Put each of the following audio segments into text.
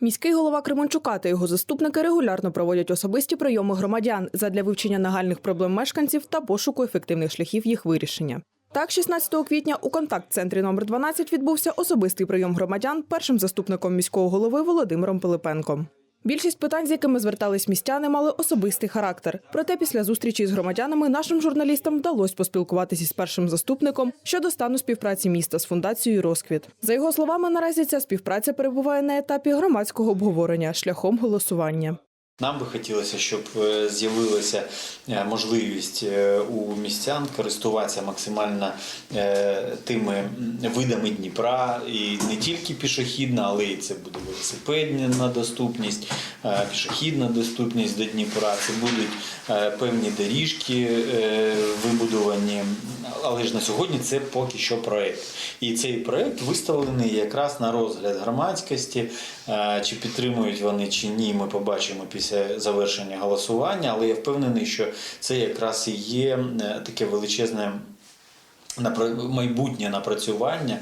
Міський голова Кременчука та його заступники регулярно проводять особисті прийоми громадян задля вивчення нагальних проблем мешканців та пошуку ефективних шляхів їх вирішення. Так, 16 квітня у контакт-центрі номер 12 відбувся особистий прийом громадян першим заступником міського голови Володимиром Пилипенком. Більшість питань, з якими звертались містяни, мали особистий характер. Проте після зустрічі з громадянами нашим журналістам вдалося поспілкуватися з першим заступником щодо стану співпраці міста з фундацією Розквіт. За його словами, наразі ця співпраця перебуває на етапі громадського обговорення шляхом голосування. Нам би хотілося, щоб е, з'явилася е, можливість е, у містян користуватися максимально тими видами Дніпра, і не тільки пішохідна, але і це буде велосипедна доступність, пішохідна доступність до Дніпра. Це будуть певні доріжки вибудовані. Але ж на сьогодні це поки що проект. І цей проект виставлений якраз на розгляд громадськості. Чи підтримують вони чи ні, ми побачимо після завершення голосування. Але я впевнений, що це якраз і є е, таке величезне. Майбутнє напрацювання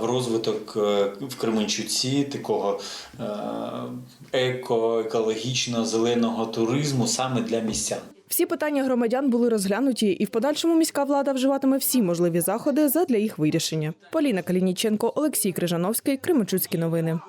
в розвиток е, в Кременчуці такого е, еко, екологічно зеленого туризму саме для містян. Всі питання громадян були розглянуті, і в подальшому міська влада вживатиме всі можливі заходи задля їх вирішення. Поліна Калініченко, Олексій Крижановський, Кременчуцькі новини.